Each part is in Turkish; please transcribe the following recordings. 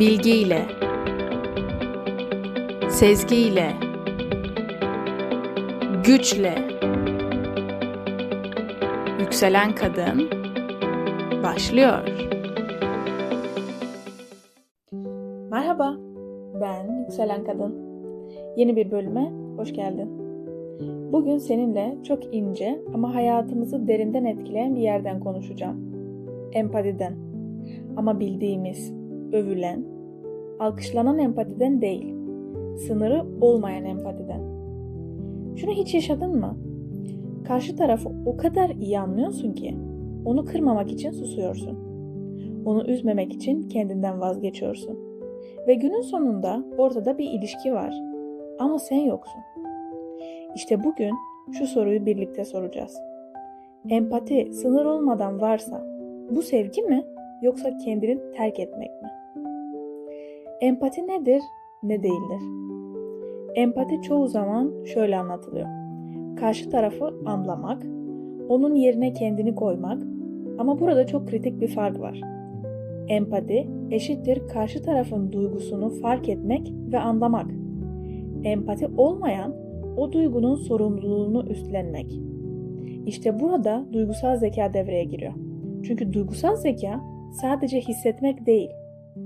bilgiyle, sezgiyle, güçle, yükselen kadın başlıyor. Merhaba, ben Yükselen Kadın. Yeni bir bölüme hoş geldin. Bugün seninle çok ince ama hayatımızı derinden etkileyen bir yerden konuşacağım. Empatiden. Ama bildiğimiz, övülen, alkışlanan empatiden değil, sınırı olmayan empatiden. Şunu hiç yaşadın mı? Karşı tarafı o kadar iyi anlıyorsun ki onu kırmamak için susuyorsun. Onu üzmemek için kendinden vazgeçiyorsun. Ve günün sonunda ortada bir ilişki var. Ama sen yoksun. İşte bugün şu soruyu birlikte soracağız. Empati sınır olmadan varsa bu sevgi mi yoksa kendini terk etmek mi? Empati nedir, ne değildir? Empati çoğu zaman şöyle anlatılıyor. Karşı tarafı anlamak, onun yerine kendini koymak ama burada çok kritik bir fark var. Empati eşittir karşı tarafın duygusunu fark etmek ve anlamak. Empati olmayan o duygunun sorumluluğunu üstlenmek. İşte burada duygusal zeka devreye giriyor. Çünkü duygusal zeka sadece hissetmek değil,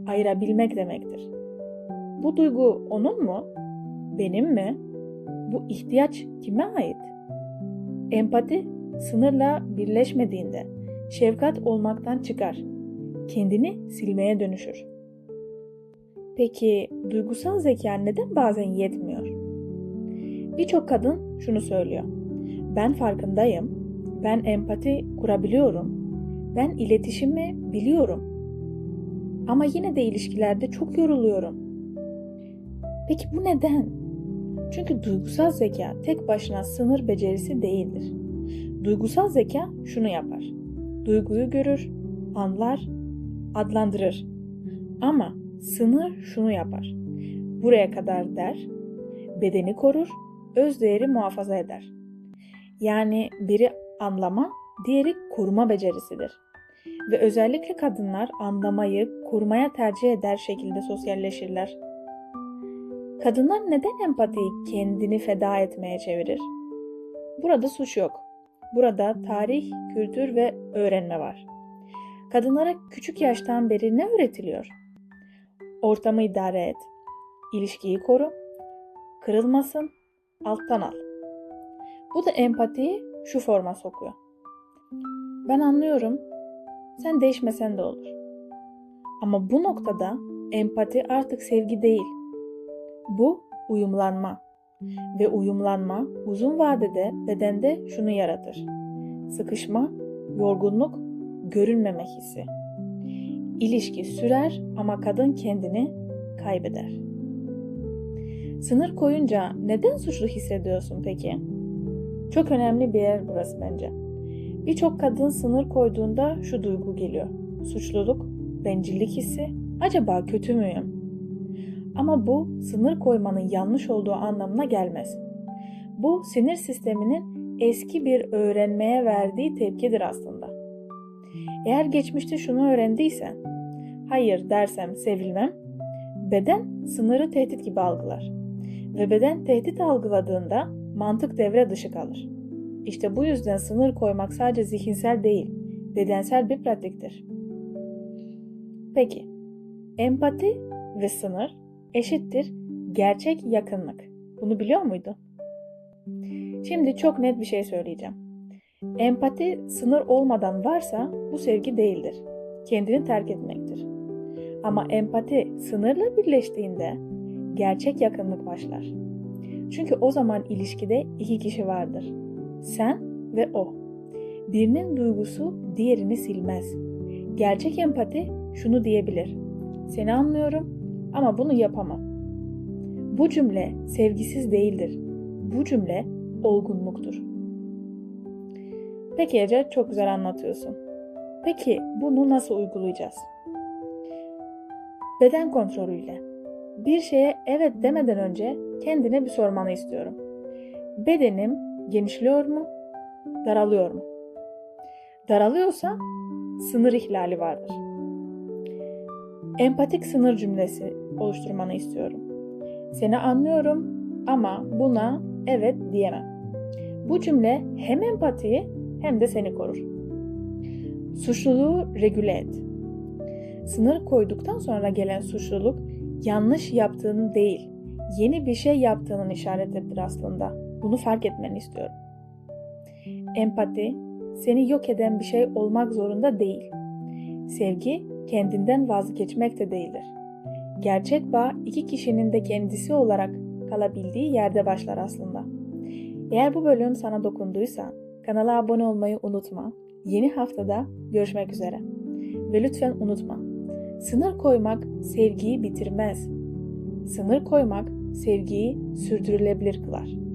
ayırabilmek demektir. Bu duygu onun mu? Benim mi? Bu ihtiyaç kime ait? Empati sınırla birleşmediğinde şefkat olmaktan çıkar. Kendini silmeye dönüşür. Peki duygusal zeka neden bazen yetmiyor? Birçok kadın şunu söylüyor. Ben farkındayım. Ben empati kurabiliyorum. Ben iletişimi biliyorum. Ama yine de ilişkilerde çok yoruluyorum. Peki bu neden? Çünkü duygusal zeka tek başına sınır becerisi değildir. Duygusal zeka şunu yapar. Duyguyu görür, anlar, adlandırır. Ama sınır şunu yapar. Buraya kadar der, bedeni korur, öz değeri muhafaza eder. Yani biri anlama, diğeri koruma becerisidir. Ve özellikle kadınlar anlamayı korumaya tercih eder şekilde sosyalleşirler. Kadınlar neden empatiyi kendini feda etmeye çevirir? Burada suç yok. Burada tarih, kültür ve öğrenme var. Kadınlara küçük yaştan beri ne öğretiliyor? Ortamı idare et, ilişkiyi koru, kırılmasın, alttan al. Bu da empatiyi şu forma sokuyor. Ben anlıyorum, sen değişmesen de olur. Ama bu noktada empati artık sevgi değil. Bu uyumlanma. Ve uyumlanma uzun vadede bedende şunu yaratır. Sıkışma, yorgunluk, görünmeme hissi. İlişki sürer ama kadın kendini kaybeder. Sınır koyunca neden suçlu hissediyorsun peki? Çok önemli bir yer burası bence. Birçok kadın sınır koyduğunda şu duygu geliyor. Suçluluk, bencillik hissi, acaba kötü müyüm? Ama bu sınır koymanın yanlış olduğu anlamına gelmez. Bu sinir sisteminin eski bir öğrenmeye verdiği tepkidir aslında. Eğer geçmişte şunu öğrendiysen, hayır dersem sevilmem, beden sınırı tehdit gibi algılar. Ve beden tehdit algıladığında mantık devre dışı kalır. İşte bu yüzden sınır koymak sadece zihinsel değil, bedensel bir pratiktir. Peki, empati ve sınır eşittir gerçek yakınlık. Bunu biliyor muydun? Şimdi çok net bir şey söyleyeceğim. Empati sınır olmadan varsa bu sevgi değildir. Kendini terk etmektir. Ama empati sınırla birleştiğinde gerçek yakınlık başlar. Çünkü o zaman ilişkide iki kişi vardır. Sen ve o. Birinin duygusu diğerini silmez. Gerçek empati şunu diyebilir. Seni anlıyorum ama bunu yapamam. Bu cümle sevgisiz değildir. Bu cümle olgunluktur. Peki Ece çok güzel anlatıyorsun. Peki bunu nasıl uygulayacağız? Beden kontrolüyle. Bir şeye evet demeden önce kendine bir sormanı istiyorum. Bedenim genişliyor mu? Daralıyor mu? Daralıyorsa sınır ihlali vardır. Empatik sınır cümlesi oluşturmanı istiyorum. Seni anlıyorum ama buna evet diyemem. Bu cümle hem empatiyi hem de seni korur. Suçluluğu regüle et. Sınır koyduktan sonra gelen suçluluk yanlış yaptığını değil, yeni bir şey yaptığının işaretidir aslında. Bunu fark etmeni istiyorum. Empati seni yok eden bir şey olmak zorunda değil. Sevgi kendinden vazgeçmek de değildir. Gerçek bağ iki kişinin de kendisi olarak kalabildiği yerde başlar aslında. Eğer bu bölüm sana dokunduysa kanala abone olmayı unutma. Yeni haftada görüşmek üzere. Ve lütfen unutma. Sınır koymak sevgiyi bitirmez. Sınır koymak sevgiyi sürdürülebilir kılar.